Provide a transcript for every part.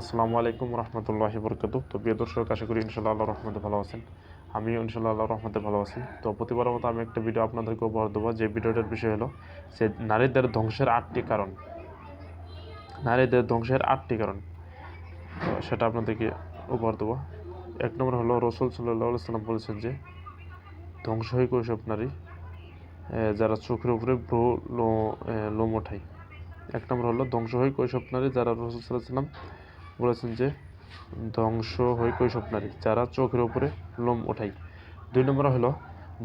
আসসালামু আলাইকুম রহমতুল্লাহি বরকাতু। তো প্রিয় দর্শক, আশা করি ইনশাল্লাহ আল্লাহ রহমতে ভালো আছেন। আমি ইনশাল্লাহ আল্লাহ রহমতে ভালো আছি। তো প্রতিবারের মতো আমি একটা ভিডিও আপনাদেরকে উপহার দেবো। যে ভিডিওটার বিষয় হলো যে নারীদের ধ্বংসের আটটি কারণ। নারীদের ধ্বংসের আটটি কারণ। সেটা আপনাদেরকে উপহার দেবো। এক নম্বর হলো, রসুল সাল্লাহ সাল্লাম বলেছেন যে ধ্বংস হয় কৈশব নারী যারা চোখের উপরে ভ্রু লোম ওঠায়। এক নম্বর হলো ধ্বংস হয় কৈশব নারী, যারা রসুল সাল্লাহ সাল্লাম বলেছেন যে ধ্বংস হয় কৈশব নারী যারা চোখের উপরে লোম ওঠায় দুই নম্বর হলো,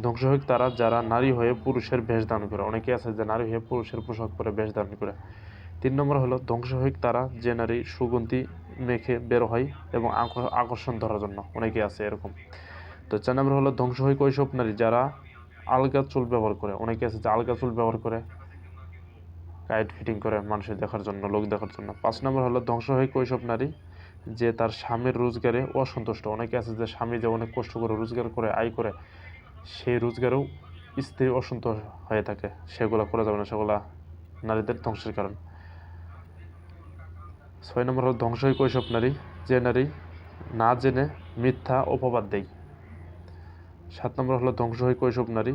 ধ্বংস হয় তারা যারা নারী হয়ে পুরুষের বেশ ধারণ করে। অনেকে আছে যে নারী হয়ে পুরুষের পোশাক পরে বেশ ধারণ করে। তিন নম্বর হলো, ধ্বংস হয় তারা যে নারী সুগন্ধি মেখে বের হয় এবং আকর- আকর্ষণ ধরার জন্য। অনেকে আছে এরকম। তো চার নম্বর হলো, ধ্বংস হয় কৈশব নারী যারা আলগা চুল ব্যবহার করে। অনেকে আছে যে আলগা চুল ব্যবহার করে টাইট ফিটিং করে মানুষের দেখার জন্য, লোক দেখার জন্য। পাঁচ নম্বর হলো ধ্বংস হয় কৈশব নারী, যে তার স্বামীর রোজগারে অসন্তুষ্ট। অনেকে আছে যে স্বামী যে অনেক কষ্ট করে, রোজগার করে, আয় করে, সেই রোজগারেও স্ত্রী অসন্তোষ হয়ে থাকে। সেগুলো করা যাবে না, সেগুলা নারীদের ধ্বংসের কারণ। ছয় নম্বর হলো ধ্বংস হয় কৈশব নারী, যে নারী না জেনে মিথ্যা অপবাদ দেয়। সাত নম্বর হলো ধ্বংস হয় কৈশব নারী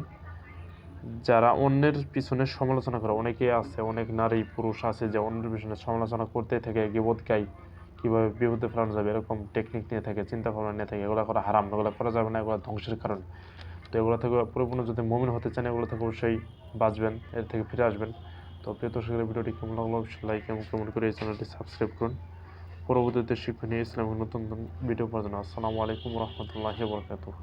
যারা অন্যের পিছনে সমালোচনা করে, অনেকে আছে, অনেক নারী পুরুষ আছে যে অন্যের পিছনে সমালোচনা করতে থাকে গিবোধ গাই কীভাবে বিপদে ফেলানো যাবে এরকম টেকনিক নিয়ে থাকে চিন্তা ভাবনা নিয়ে থাকে, এগুলো করা হারাম এগুলো করা যাবে না, এগুলো ধ্বংসের কারণ। তো এগুলো থেকে পরিপূর্ণ যদি মমিন হতে চান, এগুলো থেকে অবশ্যই বাঁচবেন, এর থেকে ফিরে আসবেন। তো প্রিয় দর্শকের ভিডিওটি কেমন লাগল? অবশ্যই লাইক এবং কমেন্ট করে এই চ্যানেলটি সাবস্ক্রাইব করুন। পরবর্তীতে শিক্ষণীয় ইসলামিক নতুন নতুন ভিডিও জন্য। আসসালামু আলাইকুম রহমতুল্লাহি বরকাতুহ।